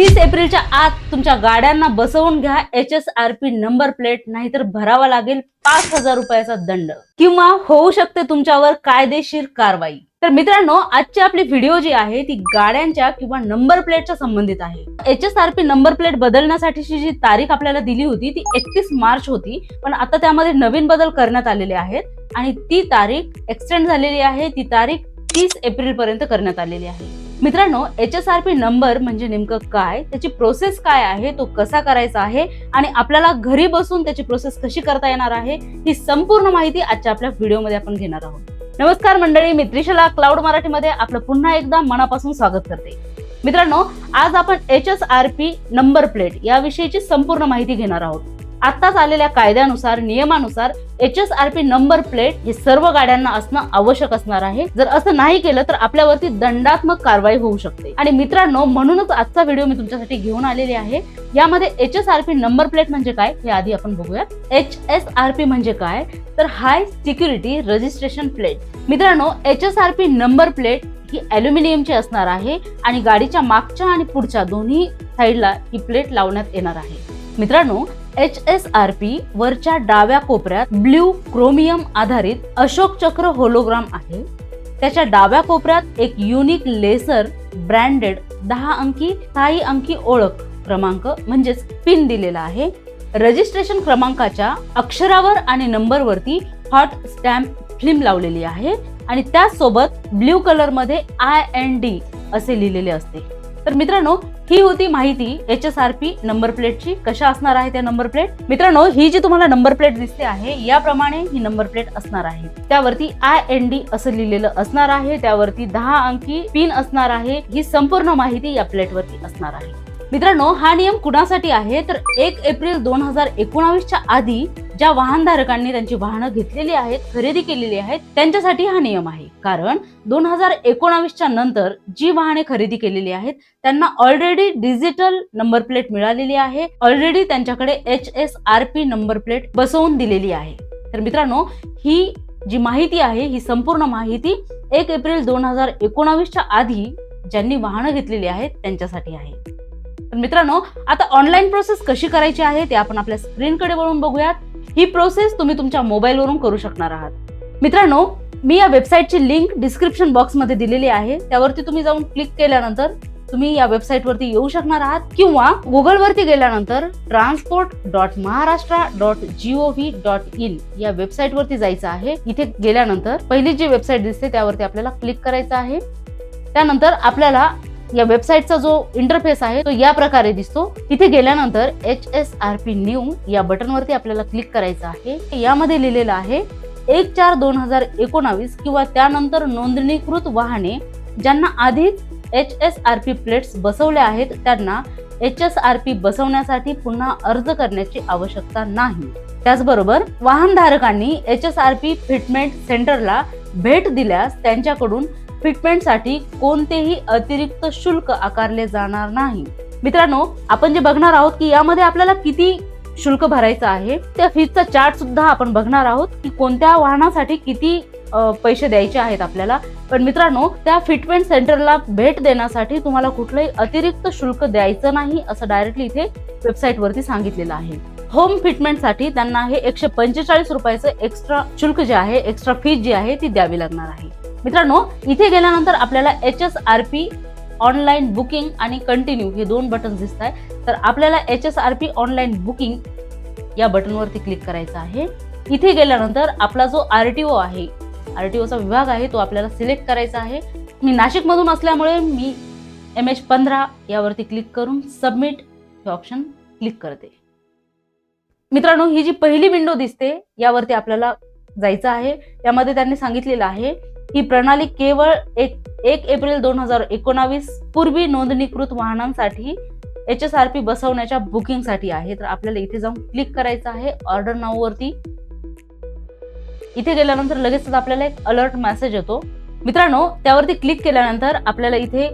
तीस एप्रिलच्या आत तुमच्या गाड्यांना बसवून घ्या. H S R P number plate नाहीतर भरावा लागेल पाच हजार रुपयाचा दंड. किंवा होऊ शकते तुमच्यावर कायदेशीर कारवाई. तर मित्रांनो आजची आपली व्हिडिओ जी आहे ती गाड्यांच्या किंवा नंबर प्लेटच्या संबंधित आहे. H S R P number plate बदलण्यासाठीची जी तारीख आपल्याला दिली होती ती एकतीस मार्च होती. पण आता त्यामध्ये नवीन बदल करण्यात आलेले आहेत आणि ती तारीख एक्सटेंड झालेली आहे. ती तारीख तीस एप्रिल पर्यंत करण्यात आलेली आहे. मित्रांनो H S R P number म्हणजे नेमकं काय? त्याची प्रोसेस काय आहे? तो कसा करायचा आहे? आणि आपल्याला घरी बसून त्याची प्रोसेस कशी करता येणार आहे? ही संपूर्ण माहिती आजच्या आपल्या व्हिडिओमध्ये आपण घेणार आहोत. नमस्कार मंडळी मी त्रिशला क्लाउड मराठीमध्ये आपलं पुन्हा एकदा मनापासून स्वागत करते. मित्रांनो आज आपण H S R P number plate याविषयीची संपूर्ण माहिती घेणार आहोत. आत्ताच आलेल्या कायद्यानुसार नियमानुसार H S R P number plate हे सर्व गाड्यांना असणं आवश्यक असणार आहे. जर असं नाही केलं तर आपल्यावरती दंडात्मक कारवाई होऊ शकते. आणि मित्रांनो म्हणूनच आजचा व्हिडिओ मी तुमच्यासाठी घेऊन आलेली आहे. यामध्ये H S R P number plate म्हणजे काय हे आधी आपण बघूया. एच एस आर पी म्हणजे काय? तर हाय सिक्युरिटी रजिस्ट्रेशन प्लेट. मित्रांनो H S R P number plate ही अल्युमिनियमची असणार आहे आणि गाडीच्या मागच्या आणि पुढच्या दोन्ही साईडला ही प्लेट लावण्यात येणार आहे. मित्रांनो एच एस आर पी वरच्या डाव्या कोपऱ्यात ब्ल्यू क्रोमियम आधारित अशोक चक्र होलोग्राम आहे. त्याच्या डाव्या कोपऱ्यात एक युनिक लेसर ब्रँडेड दहा अंकी स्थायी अंकी ओळख क्रमांक म्हणजेच पिन दिलेला आहे. रजिस्ट्रेशन क्रमांकाच्या अक्षरावर आणि नंबरवरती हॉट स्टॅम्प फिल्म लावलेली आहे आणि त्यासोबत ब्ल्यू कलरमध्ये आय एन डी असे लिहिलेले असते. तर मित्रांनो ही होती माहिती H S R P number प्लेटची? कशा असणार आहे त्या नंबर प्लेट? मित्रांनो ही जी तुम्हाला नंबर प्लेट दिसते आहे याप्रमाणे ही नंबर प्लेट असणार आहे. त्यावरती आय एन डी असं लिहिलेलं असणार आहे त्यावरती दहा अंकी पिन असणार आहे ही संपूर्ण माहिती या प्लेटवरती असणार आहे. मित्रांनो हा नियम कुणासाठी आहे? तर एक एप्रिल दोन हजार एकोणावीसच्या आधी ज्या वाहनधारकांनी त्यांची वाहनं घेतलेली आहेत खरेदी केलेली आहेत त्यांच्यासाठी हा नियम आहे. कारण दोन हजार एकोणावीसच्या नंतर जी वाहने खरेदी केलेली आहेत त्यांना ऑलरेडी डिजिटल नंबर प्लेट मिळालेली आहे. ऑलरेडी त्यांच्याकडे H S R P number plate बसवून दिलेली आहे. तर मित्रांनो ही जी माहिती आहे ही संपूर्ण माहिती एक एप्रिल दोन हजार एकोणावीसच्या आधी ज्यांनी वाहनं घेतलेली आहेत त्यांच्यासाठी आहे. तर मित्रांनो आता ऑनलाईन प्रोसेस कशी करायची आहे ते आपण आपल्या स्क्रीनकडे वळून बघूयात. ही प्रोसेस तुम्ही तुमच्या मोबाईलवरून करू शकणार आहात. मित्रांनो मी या वेबसाईटची लिंक डिस्क्रिप्शन बॉक्समध्ये दिलेली आहे. त्यावरती तुम्ही जाऊन क्लिक केल्यानंतर तुम्ही या वेबसाईटवरती येऊ शकणार आहात. किंवा गुगलवरती गेल्यानंतर transport dot Maharashtra dot G O V dot in या वेबसाईटवरती जायचं आहे. इथे गेल्यानंतर पहिली जी वेबसाईट दिसते त्यावरती आपल्याला क्लिक करायचं आहे. त्यानंतर आपल्याला या वेबसाईटचा जो इंटरफेस आहे तो या प्रकारे दिसतो. तिथे गेल्यानंतर H S R P new या बटनवरती आपल्याला क्लिक करायचं आहे. यामध्ये लिहिलेलं आहे एक चार दोन हजार एकोणावीस किंवा त्यानंतर नोंदणीकृत वाहने ज्यांना आधीच H S R P plates बसवल्या आहेत त्यांना एच एस आर पी बसवण्यासाठी पुन्हा अर्ज करण्याची आवश्यकता नाही. त्याचबरोबर वाहनधारकांनी H S R P fitment सेंटरला भेट दिल्यास त्यांच्याकडून ट्रीटमेंटसाठी कोणतेही अतिरिक्त शुल्क आकारले जाणार नाही. मित्रांनो आपण जे बघणार आहोत की यामध्ये आपल्याला किती शुल्क भरायचं आहे त्या फीजचा चार्ट सुद्धा आपण बघणार आहोत की कोणत्या वाहनासाठी किती पैसे द्यायचे आहेत आपल्याला. पण मित्रांनो त्या फिटमेंट सेंटरला भेट देण्यासाठी तुम्हाला कुठलंही अतिरिक्त शुल्क द्यायचं नाही असं डायरेक्टली इथे वेबसाईट वरती सांगितलेलं आहे. होम फिटमेंटसाठी त्यांना हे एकशे पंचेचाळीस रुपयाचं एक्स्ट्रा शुल्क जे आहे एक्स्ट्रा फीज जी आहे ती द्यावी लागणार आहे. मित्रांनो इथे गेल्यानंतर आपल्याला H S R P online booking आणि कंटिन्यू हे दोन बटन दिसत आहे तर आपल्याला H S R P online booking या बटनवरती क्लिक करायचं आहे. इथे गेल्यानंतर आपला जो आर टी ओ आहे आर टी ओचा विभाग आहे तो आपल्याला सिलेक्ट करायचा आहे. मी नाशिकमधून असल्यामुळे मी एम एच पंधरा यावरती क्लिक करून सबमिट हे ऑप्शन क्लिक करते. मित्रांनो ही जी पहिली विंडो दिसते यावरती आपल्याला जायचं आहे. यामध्ये त्यांनी सांगितलेलं आहे ही प्रणाली केवळ एक एक एप्रिल दोन हजार एकोणावीस पूर्वी नोंदणीकृत वाहनांसाठी एच एस आर पी बसवण्याच्या बुकिंगसाठी आहे. तर आपल्याला इथे जाऊन क्लिक करायचं आहे ऑर्डर नाववरती. इथे गेल्यानंतर लगेचच आपल्याला एक अलर्ट मेसेज येतो. मित्रांनो त्यावरती क्लिक केल्यानंतर आपल्याला इथे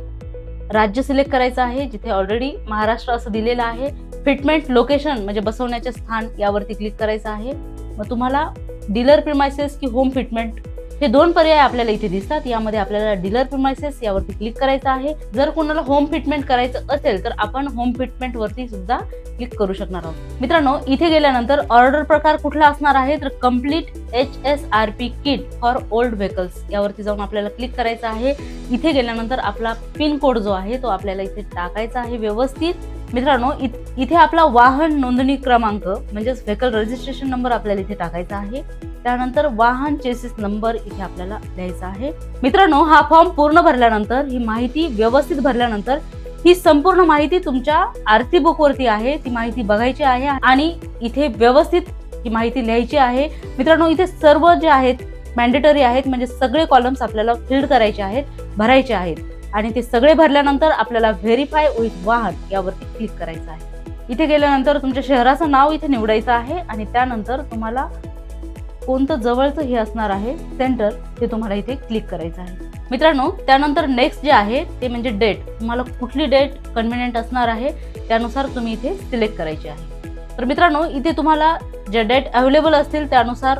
राज्य सिलेक्ट करायचं आहे जिथे ऑलरेडी महाराष्ट्र असं दिलेलं आहे. फिटमेंट लोकेशन म्हणजे बसवण्याचे स्थान यावरती क्लिक करायचं आहे. मग तुम्हाला डीलर प्रिमायसेस की होम फिटमेंट हे दोन पर्याय आपल्याला इथे दिसतात. यामध्ये आपल्याला डीलर प्रिमायसेस यावरती क्लिक करायचं आहे. जर कोणाला होम फिटमेंट करायचं असेल तर आपण होम फिटमेंट वरती सुद्धा क्लिक करू शकणार आहोत. मित्रांनो इथे गेल्यानंतर ऑर्डर प्रकार कुठला असणार आहे? तर complete H S R P kit for old vehicles यावरती जाऊन आपल्याला क्लिक करायचं आहे. इथे गेल्यानंतर आपला पिन कोड जो आहे तो आपल्याला इथे टाकायचा आहे व्यवस्थित. मित्रांनो इथे आपला वाहन नोंदणी क्रमांक म्हणजेच व्हेकल रजिस्ट्रेशन नंबर आपल्याला इथे टाकायचा आहे. त्यानंतर वाहन चेसिस नंबर इथे आपल्याला द्यायचा आहे. मित्रांनो हा फॉर्म पूर्ण भरल्यानंतर ही माहिती व्यवस्थित भरल्यानंतर ही संपूर्ण माहिती तुमच्या आरती बुक वरती आहे. ती माहिती बघायची आहे आणि इथे व्यवस्थित ही माहिती लिहायची आहे. मित्रांनो इथे सर्व जे आहेत मॅन्डेटरी आहेत म्हणजे सगळे कॉलम्स आपल्याला फिल्ड करायचे आहेत भरायचे आहेत. आणि ते सगळे भरल्यानंतर आपल्याला व्हेरीफाय विथ वाहन यावरती क्लिक करायचं आहे. इथे गेल्यानंतर तुमच्या शहराचं नाव इथे निवडायचं आहे आणि त्यानंतर तुम्हाला कोणतं जवळचं हे असणार आहे सेंटर ते तुम्हाला इथे क्लिक करायचं आहे. मित्रांनो त्यानंतर नेक्स्ट जे आहे ते म्हणजे डेट तुम्हाला कुठली डेट कन्व्हिनियंट असणार आहे त्यानुसार तुम्ही इथे सिलेक्ट करायची आहे. तर मित्रांनो इथे तुम्हाला ज्या डेट अवेलेबल असतील त्यानुसार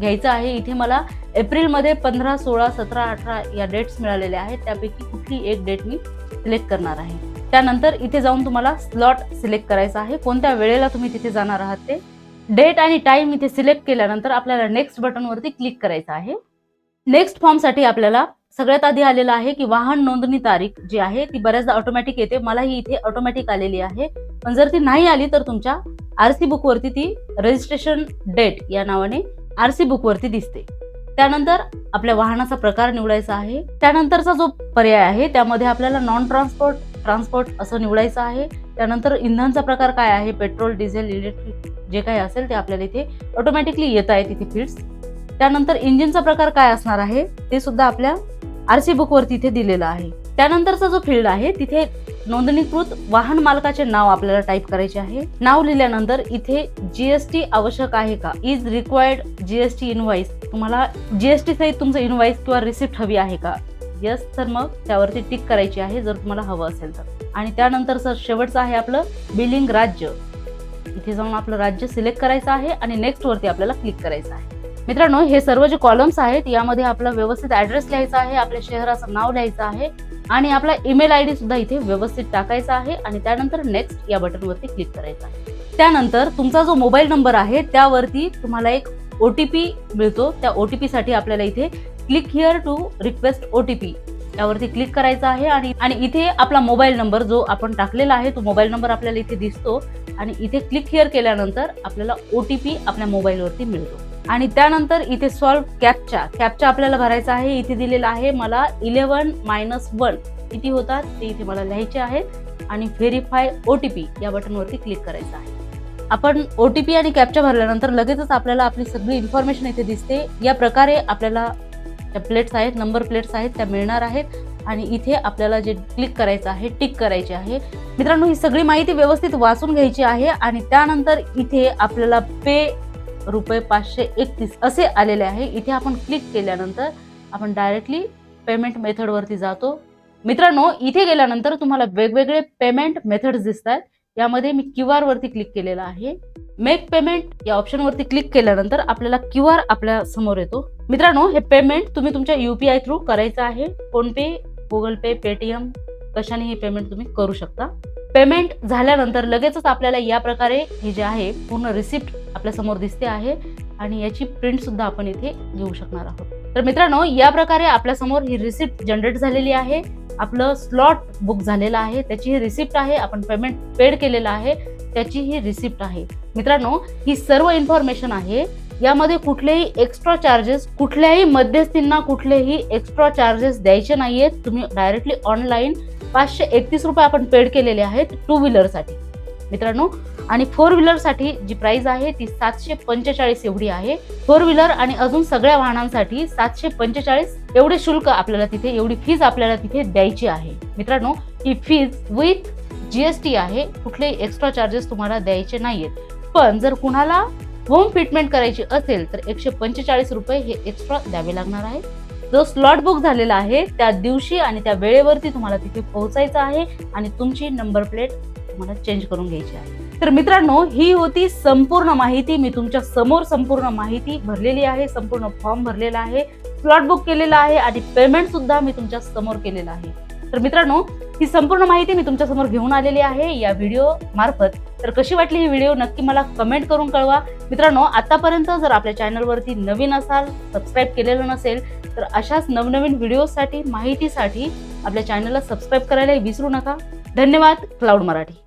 घ्यायचं आहे. इथे मला एप्रिलमध्ये पंधरा सोळा सतरा अठरा या डेट्स मिळालेल्या आहेत. त्यापैकी कुठली एक डेट मी सिलेक्ट करणार आहे? त्यानंतर इथे जाऊन तुम्हाला स्लॉट सिलेक्ट करायचा आहे. कोणत्या वेळेला तुम्ही तिथे जाणार आहात ते? डेट आणि टाईम इथे सिलेक्ट केल्यानंतर आपल्याला नेक्स्ट बटनवरती क्लिक करायचं आहे. नेक्स्ट फॉर्मसाठी आपल्याला सगळ्यात आधी आलेलं आहे की वाहन नोंदणी तारीख जी आहे ती बऱ्याचदा ऑटोमॅटिक येते. मला ही इथे ऑटोमॅटिक आलेली आहे. पण जर ती नाही आली तर तुमच्या आरसी सी बुकवरती ती रजिस्ट्रेशन डेट या नावाने आरसी सी बुकवरती दिसते. त्यानंतर आपल्या वाहनाचा प्रकार निवडायचा आहे. त्यानंतरचा जो पर्याय आहे त्यामध्ये आपल्याला नॉन ट्रान्सपोर्ट ट्रान्सपोर्ट असं निवडायचं आहे. त्यानंतर इंधनचा प्रकार काय आहे? पेट्रोल डिझेल इलेक्ट्रिक जे काही असेल ते आपल्याला इथे ऑटोमॅटिकली येत आहे तिथे फील्ड्स त्यानंतर इंजिनचा प्रकार काय असणार आहे? ते सुद्धा आपल्या आरसी सी बुकवरती इथे दिलेलं आहे. त्यानंतरचा जो फील्ड आहे तिथे नोंदणीकृत वाहन मालकाचे नाव आपल्याला टाईप करायचे आहे. नाव लिहिल्यानंतर इथे जीएसटी आवश्यक आहे का? इज रिक्वायर्ड जीएसटी इनवाइस तुम्हाला जीएसटी सहित तुमचं इनवाईस किंवा रिसिप्ट हवी आहे का? यस तर मग त्यावरती टिक करायची आहे जर तुम्हाला हवं असेल तर. आणि त्यानंतर सर शेवटचं आहे आपलं बिलिंग राज्य. इथे जाऊन आपलं राज्य सिलेक्ट करायचं आहे आणि नेक्स्ट वरती आपल्याला क्लिक करायचं आहे. मित्रांनो हे सर्व जे कॉलम्स आहेत यामध्ये आपला व्यवस्थित ऍड्रेस लिहायचा आहे आपल्या शहराचं नाव लिहायचं आहे आणि आपला ईमेल आय डी सुद्धा इथे व्यवस्थित टाकायचा आहे आणि त्यानंतर नेक्स्ट या बटनवरती क्लिक करायचं आहे. त्यानंतर तुमचा जो मोबाईल नंबर आहे त्यावरती तुम्हाला एक ओ टी पी मिळतो. त्या ओ टी पी साठी आपल्याला इथे click here to request O T P यावरती क्लिक करायचं आहे आणि आणि इथे आपला मोबाईल नंबर जो आपण टाकलेला आहे तो मोबाईल नंबर आपल्याला इथे दिसतो. आणि इथे क्लिक हिअर केल्यानंतर आपल्याला ओ टी पी आपल्या मोबाईलवरती मिळतो. आणि त्यानंतर इथे सॉल्व कॅपच्या कॅपच्या आपल्याला भरायचा आहे इथे दिलेला आहे मला इलेव्हन मायनस वन किती होतात? ते इथे मला लिहायचे आहेत. आणि व्हेरीफाय ओ टी पी या बटनवरती क्लिक करायचं आहे. आपण ओ टी पी आणि कॅपच्या भरल्यानंतर लगेचच आपल्याला आपली सगळी इन्फॉर्मेशन इथे दिसते. या प्रकारे आपल्याला ज्या प्लेट्स आहेत नंबर प्लेट्स आहेत त्या मिळणार आहेत. आणि इथे आपल्याला जे क्लिक करायचं आहे टिक करायचे आहे. मित्रांनो ही सगळी माहिती व्यवस्थित वाचून घ्यायची आहे. आणि त्यानंतर इथे आपल्याला पे रुपये पाचशे एकतीस असे आलेले आहे. इथे आपण क्लिक केल्यानंतर आपण डायरेक्टली पेमेंट मेथडवरती जातो. मित्रांनो इथे गेल्यानंतर तुम्हाला वेगवेगळे पेमेंट मेथड्स दिसत आहेत यामध्ये मी क्यू आर वरती क्लिक केलेला आहे. मेक पेमेंट या ऑप्शन वरती क्लिक केल्यानंतर आपल्याला क्यू आर आपल्यासमोर येतो. मित्रांनो हे पेमेंट तुम्ही तुमच्या युपीआय थ्रू करायचं आहे. फोनपे गुगल पे पेटीएम कशाने हे पेमेंट तुम्ही करू शकता. पेमेंट झाल्यानंतर लगेचच आपल्याला या प्रकारे हे जे आहे पूर्ण रिसिप्ट आपल्यासमोर दिसते आहे आणि याची प्रिंट सुद्धा आपण इथे घेऊ शकणार आहोत. तर मित्रांनो या प्रकारे आपल्यासमोर ही रिसिप्ट जनरेट झालेली आहे. आपलं स्लॉट बुक झालेलं आहे. त्याची ही रिसिप्ट आहे. आपण पेमेंट पेड केलेलं आहे. त्याची ही रिसिप्ट आहे. मित्रांनो ही सर्व इन्फॉर्मेशन आहे. यामध्ये कुठलेही एक्स्ट्रा चार्जेस कुठल्याही मध्यस्थींना कुठलेही एक्स्ट्रा चार्जेस द्यायचे नाहीयेत. तुम्ही डायरेक्टली ऑनलाईन पाचशे एकतीस रुपये आपण पेड केलेले आहेत टू व्हीलरसाठी मित्रांनो आणि फोर व्हीलरसाठी जी प्राइस आहे ती सातशे पंचेचाळीस एवढी आहे. फोर व्हीलर आणि अजून सगळ्या वाहनांसाठी सातशे पंचेचाळीस एवढे शुल्क आपल्याला तिथे एवढी फीज आपल्याला तिथे द्यायची आहे. मित्रांनो ही फीज विथ जीएसटी आहे. कुठलेही एक्स्ट्रा चार्जेस तुम्हाला द्यायचे नाहीयेत. पण जर कुणाला होम ट्रीटमेंट करायची असेल तर एकशे पंचेचाळीस रुपये हे एक्स्ट्रा द्यावे लागणार आहे जो स्लॉट बुक झालेला आहे त्या दिवशी आणि त्या वेळेवरती तुम्हाला तिथे पोहोचायचं आहे आणि तुमची नंबर प्लेट तुम्हाला चेंज करून घ्यायची आहे. तर मित्रांनो ही होती संपूर्ण माहिती. मी तुमच्यासमोर संपूर्ण माहिती भरलेली आहे संपूर्ण फॉर्म भरलेला आहे. स्लॉट बुक केलेला आहे आणि पेमेंट सुद्धा मी तुमच्यासमोर केलेलं आहे. तर मित्रांनो ही संपूर्ण माहिती मी तुमच्यासमोर घेऊन आलेली आहे या व्हिडिओ मार्फत. तर कशी वाटली ही व्हिडिओ नक्की मला कमेंट करून कळवा. मित्रांनो आतापर्यंत जर आपल्या चॅनलवरती नवीन असाल सबस्क्राईब केलेलं नसेल तर अशाच नवनवीन व्हिडिओसाठी माहितीसाठी आपल्या चॅनलला सबस्क्राईब करायला विसरू नका. धन्यवाद क्लाउड मराठी.